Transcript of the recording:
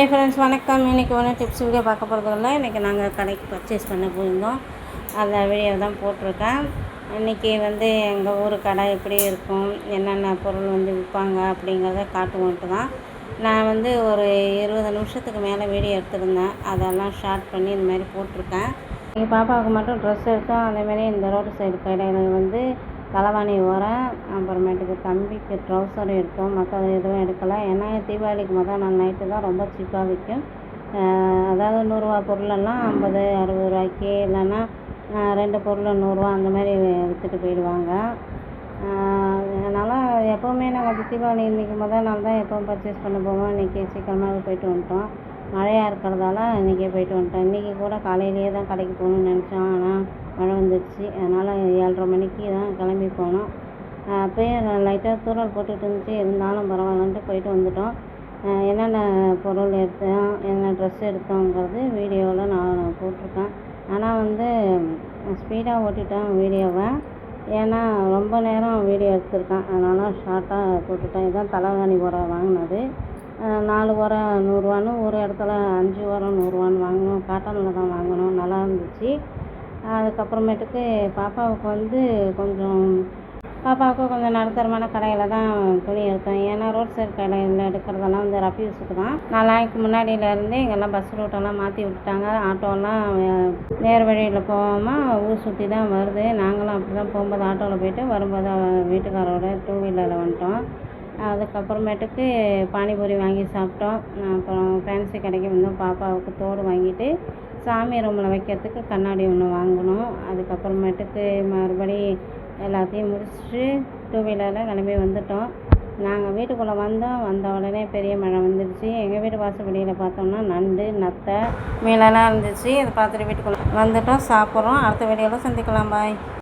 Hi friends வணக்கம். இன்றைக்கி ஒன்று டிப்ஸ் வீடியோ பார்க்க போகிறது இன்றைக்கி நாங்கள் கடைக்கு பர்ச்சேஸ் பண்ண போயிருந்தோம். அந்த வீடியோ தான் போட்டிருக்கேன். இன்றைக்கி வந்து எங்கள் ஊர் கடை எப்படி இருக்கும் என்னென்ன பொருள் வந்து விற்பாங்க அப்படிங்கிறத காட்டுவோன்ட்டு தான். நான் வந்து ஒரு இருபது நிமிஷத்துக்கு மேலே வீடியோ எடுத்திருந்தேன். அதெல்லாம் ஷார்ட் பண்ணி இந்த மாதிரி போட்டிருக்கேன். எங்கள் பாப்பாவுக்கு மட்டும் ட்ரெஸ் எடுத்தோம். அதேமாதிரி இந்த ரோடு சைடு கடையில் வந்து தலைவாணி உரம் அப்புறமேட்டுக்கு தம்பிக்கு ட்ரௌசர் எடுத்தோம். மற்ற எதுவும் எடுக்கலை. ஏன்னா தீபாவளிக்கு மொதல் நாள் நைட்டு தான் ரொம்ப சீப்பாக விற்கும் அதாவது நூறுரூவா பொருளெல்லாம் ஐம்பது அறுபது ரூபாய்க்கு இல்லைன்னா ரெண்டு பொருள் நூறுரூவா அந்த மாதிரி விற்றுட்டு போயிடுவாங்க. அதனால் எப்போவுமே நாங்கள் தீபாவளி இன்றைக்கி மொதல் நாள் தான் எப்போவும் பர்ச்சேஸ் பண்ண போவோம் இன்றைக்கி சீக்கிரமாகவே போயிட்டு வந்துட்டோம். மழையாக இருக்கிறதால இன்றைக்கே போயிட்டு வந்துட்டேன். இன்றைக்கி கூட காலையிலேயே தான் கடைக்கு போகணுன்னு நினச்சோம் ஆனால் மழை வந்துடுச்சு அதனால் ஏழ்ரை மணிக்கு தான் கிளம்பி போனோம். அப்போயே லைட்டாக தூறல் போட்டுட்டு இருந்துச்சு. இருந்தாலும் பரவாயில்லன்ட்டு போயிட்டு வந்துட்டோம். என்னென்ன பொருள் எடுத்தோம் என்ன ட்ரெஸ் எடுத்தோங்கிறது வீடியோவில் நான் போட்டிருக்கேன். ஆனால் வந்து ஸ்பீடாக ஓட்டிட்டேன் வீடியோவை. ஏன்னா ரொம்ப நேரம் வீடியோ எடுத்திருக்கேன். அதனால் ஷார்ட்டாக போட்டுட்டேன். இதுதான் தலைவாணி உரம் வாங்கினது. நாலு உரம் நூறுரூவான்னு ஒரு இடத்துல அஞ்சு உரம் நூறுரூவான்னு வாங்கினோம் காட்டனில் தான் வாங்கினோம் நல்லா இருந்துச்சு. அதுக்கப்புறமேட்டுக்கு பாப்பாவுக்கு வந்து கொஞ்சம் பாப்பாவுக்கு கொஞ்சம் நடுத்தரமான கடையில் தான் துணி எடுத்தோம் ஏன்னா ரோட் சைடு கடையில் எடுக்கிறதெல்லாம் வந்து ரஃப்யூஸுக்கு தான். நாளைக்கு முன்னாடியிலேருந்தே இங்கெல்லாம் பஸ் ரூட்டெல்லாம் மாற்றி விட்டுட்டாங்க. ஆட்டோலாம் நேர் வழியில் போகாமல் ஊர் சுற்றி தான் வருது. நாங்களும் அப்படி தான் போகும்போது ஆட்டோவில் போயிட்டு வரும்போது வீட்டுக்காரோட டூ வீலரில் வந்துட்டோம். அதுக்கப்புறமேட்டுக்கு பானிபூரி வாங்கி சாப்பிட்டோம். அப்புறம் ஃபேன்சி கடைக்கு வந்தோம். பாப்பாவுக்கு தோடு வாங்கிட்டு சாமி ரூமில் வைக்கிறதுக்கு கண்ணாடி ஒன்று வாங்கினோம். அதுக்கப்புறமேட்டுக்கு மறுபடி எல்லாத்தையும் முடிச்சுட்டு டூ வீலரில் கிளம்பி வந்துட்டோம். நாங்கள் வீட்டுக்குள்ளே வந்தோம். வந்த உடனே பெரிய மழை வந்துடுச்சு. எங்கள் வீட்டு வாசப்படியில் பார்த்தோம்னா நண்டு நத்தை மீனெல்லாம் இருந்துச்சு. அதை பார்த்துட்டு வீட்டுக்குள்ளே வந்துட்டோம். சாப்பிட்றோம். அடுத்த வீடியோவில் சந்திக்கலாம். பாய்